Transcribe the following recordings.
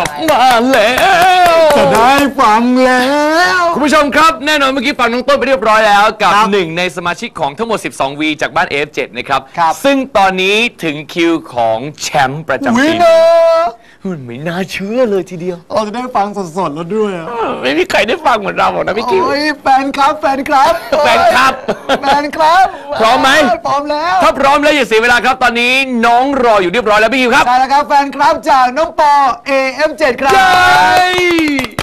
ลับมาแล้ว จะได้ฟังแล้ว คุณผู้ชมครับแน่นอนเมื่อกี้ฟังน้องต้นไปเรียบร้อยแล้วกับครับหนึ่งในสมาชิกของทั้งหมด 12 วีจากบ้าน F7 นะครับ ครับ ซึ่งตอนนี้ถึงคิวของแชมป์ประจำวิปีนเนอร์ มันไม่น่าเชื่อเลยทีเดียว เราจะได้ฟังสดๆแล้วด้วยอะไม่มีใครได้ฟังเหมือนเราหรอกนะพี่คิวโอ้ยแฟนครับแฟนครับแฟนครับ แฟนครับพร้อมไหม พร้อมแล้วถ้าพร้อมแล้วอย่าเสียเวลาครับ ตอนนี้น้องรออยู่เรียบร้อยแล้วพี่คิวครับใช่แล้วครับแฟนครับจากน้องปอ AM7 ครับ เย้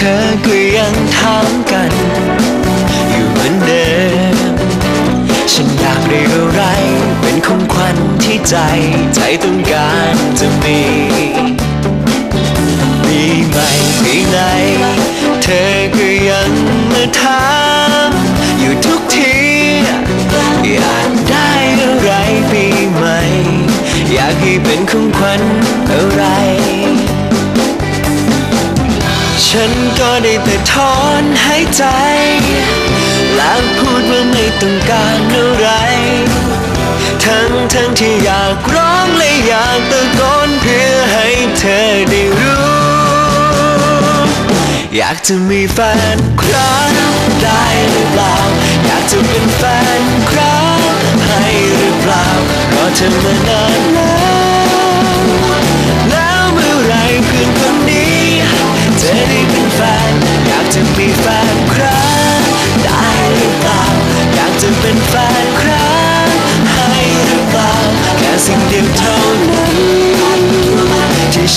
เธอก็ยังถามกัน อยู่เหมือนเดิม ฉันอยากได้อะไร เป็นของขวัญที่ใจ ใจต้องการจะมีปีใหม่ปีไหน เธอก็ยังมาถามอยู่ทุกทีอยากได้อะไรปีใหม่ อยากให้เป็นของขวัญอะไร ฉันก็ได้แต่ถอนหายใจ และพูดว่าไม่ต้องการอะไร ทั้งทั้งที่อยากร้องและอยากตะโกนเพื่อให้เธอได้รู้ อยากจะมีแฟนครับได้หรือเปล่า อยากจะเป็นแฟนครับให้หรือเปล่าเพราะเธอมานานแล้ว แล้วเมื่อไรเพื่อน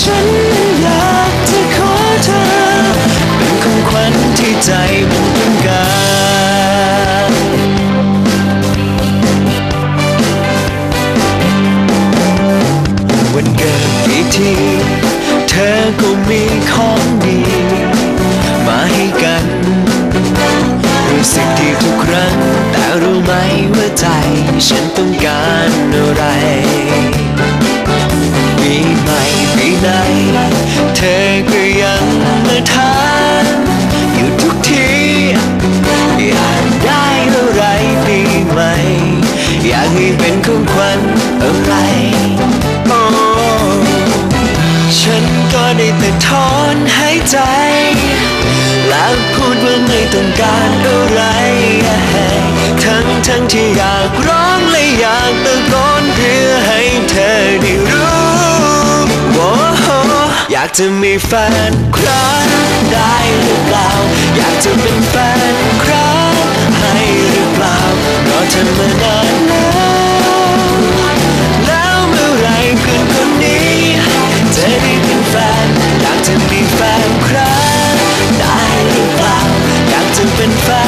ฉันอยากจะขอเธอ เป็นของขวัญที่ใจมันต้องการวันเกิดกี่ทีเธอก็มีของดี มาให้กัน รู้สึกดีทุกครั้ง แต่รู้ไหมว่าใจ ฉันต้องการอะไร ไหน เธอก็ยังมาถามอยู่ทุกที อยากได้อะไรปีใหม่อยากให้เป็นของขวัญอะไรโอ้ฉันก็ได้แต่ถอนหายใจ แล้วพูดว่าไม่ต้องการอะไร ทั้งทั้งที่อยากร้องและอยากตะโกนเพื่อให้เธอได้ จะมีแฟนครับได้หรือเปล่า อยากจะเป็นแฟนครับให้หรือเปล่าเราะเธอมานานแล้วแล้วเมื่อไรเพื่อนคนนี้จะได้เป็นแฟน อยากจะมีแฟนครับได้หรือเปล่า อยากจะเป็นแฟน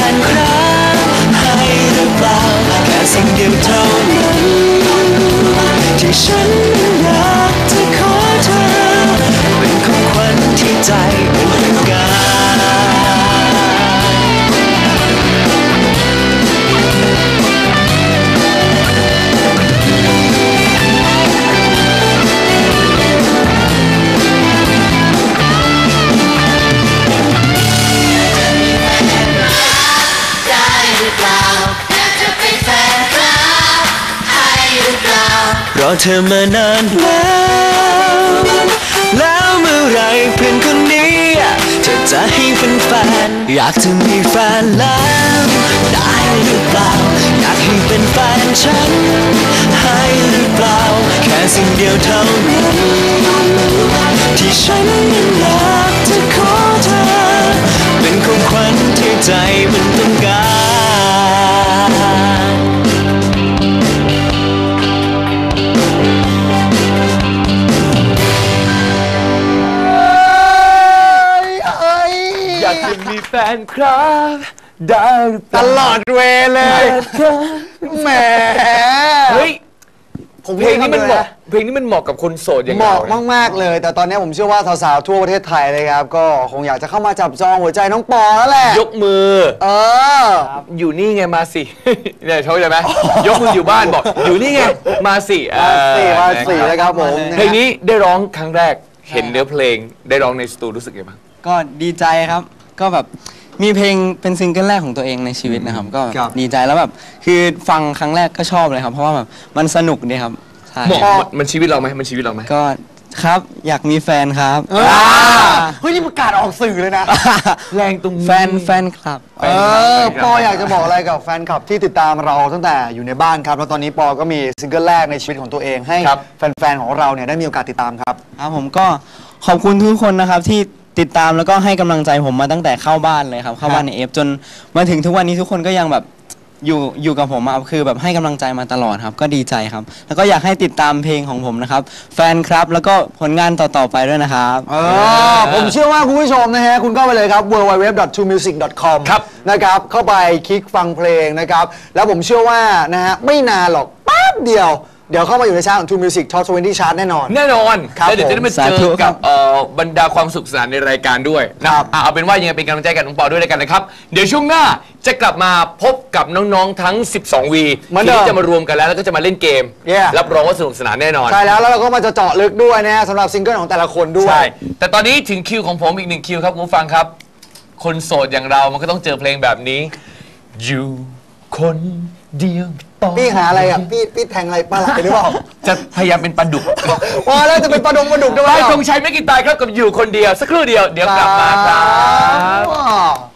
ใจมันต้องการได้หรือเปล่าอยากจะเป็นแฟนครับให้รือเปล่ารอเธอมานานแล้ว ไรเพื่อนคนนี้เธอจะให้เป็นแฟน อยากจะมีแฟนแล้ว ได้หรือเปล่า อยากให้เป็นแฟนฉัน ให้หรือเปล่า แค่สิ่งเดียวเท่านั้นที่ฉันยังรัก แฟนครับได้หรือเปตล่าลอดเวเลยแหมเฮ้ยผมเพลงนี้มันบอกเพลงนี้มันเหมาะกับคนโสดอย่างเหเรามาะนะมากๆเลย แต่ตอนนี้ผมเชื่อว่าสาวๆทั่วประเทศไทยเลยครับ ก็คงอยากจะเข้ามาจับจองหัวใจน้องปอแล้วแหละยกมือ เออ อยู่นี่ไงมาสิ เนี่ยเขาใจไหมยกมืออยู่บ้านบอก อยู่นี่ไงมาสิมาสี่เออมาสี่นะครับผมเพลงนี้ได้ร้องครั้งแรกเห็นเนื้อเพลงได้ร้องในสตูรู้สึกยังไงบ้างก็ดีใจครับ ก็แบบมีเพลงเป็นซิงเกิลแรกของตัวเองในชีวิตนะครับ ก็ครับ ดีใจแล้วแบบคือฟังครั้งแรกก็ชอบเลยครับ เพราะว่าแบบมันสนุกดีครับใช่เหมาะมันชีวิตเราไหมมันชีวิตเราไหมก็ครับอยากมีแฟนครับเออเฮ้ยนี่ประกาศออกสื่อเลยนะ แรงตรงแฟนแฟนคลับ เออปออยากจะบอกอะไรกับแฟนคลับที่ติดตามเราตั้งแต่อยู่ในบ้านครับแล้วตอนนี้ปอก็มีซิงเกิลแรกในชีวิตของตัวเองให้ครับ แฟนๆของเราเนี่ยได้มีโอกาสติดตามครับ ครับผมก็ขอบคุณทุกคนนะครับที่ ติดตามแล้วก็ให้กำลังใจผมมาตั้งแต่เข้าบ้านเลยครับ เข้าบ้านในเอฟจนมาถึงทุกวันนี้ทุกคนก็ยังแบบอยู่อยู่กับผมอะคือแบบให้กำลังใจมาตลอดครับ ก็ดีใจครับ แล้วก็อยากให้ติดตามเพลงของผมนะครับ แฟนครับแล้วก็ผลงานต่อๆไปด้วยนะครับ เออผมเชื่อว่าคุณผู้ชมนะฮะ คุณก็ไปเลยครับ www.2music.com ครับ นะครับ เข้าไปคลิกฟังเพลงนะครับ แล้วผมเชื่อว่านะฮะ ไม่นานหรอกแป๊บเดียว เดี๋ยวเข้ามาอยู่ในชาร์ตของ Two Music Top 20 Chart แน่นอน แน่นอนครับแล้วเดี๋ยวจะได้มาสาเจธุอครักับบเอ่อบรรดาความสุขสนานในรายการด้วยนะครับอะเอาเป็นว่ายังไงเป็นกำลังใจกับน้องปอด้วยแล้วกันนะครับ เดี๋ยวช่วงหน้าจะกลับมาพบกับน้องๆทั้ง 12 วีเหมือนเดิมที่จะมารวมกันแล้วแล้วก็จะมาเล่นเกม Yeah รับรองว่าสนุกสนานแน่นอน ใช่แล้วแล้วเราก็มาจะเจาะลึกด้วยนะฮะสำหรับซิงเกิลของแต่ละคนด้วย ใช่ แต่ตอนนี้ถึงคิวของผมอีกหนึ่งคิวครับคุณผู้ฟังครับ คนโสดอย่างเรามันก็ต้องเจอเพลงแบบนี้ อยู่คนเดียว ต่อพี่หาอะไรอะพี่พี่แทงอะไรปลาไหลหรือเปล่าจะพยายามเป็นปลาดุกพอแล้วจะเป็นปลาดงปลาดุกด้วยไล่ธงชัยไม่กินตายครับกับอยู่คนเดียว สักครู่เดียวเดี๋ยวกลับมาครับครับ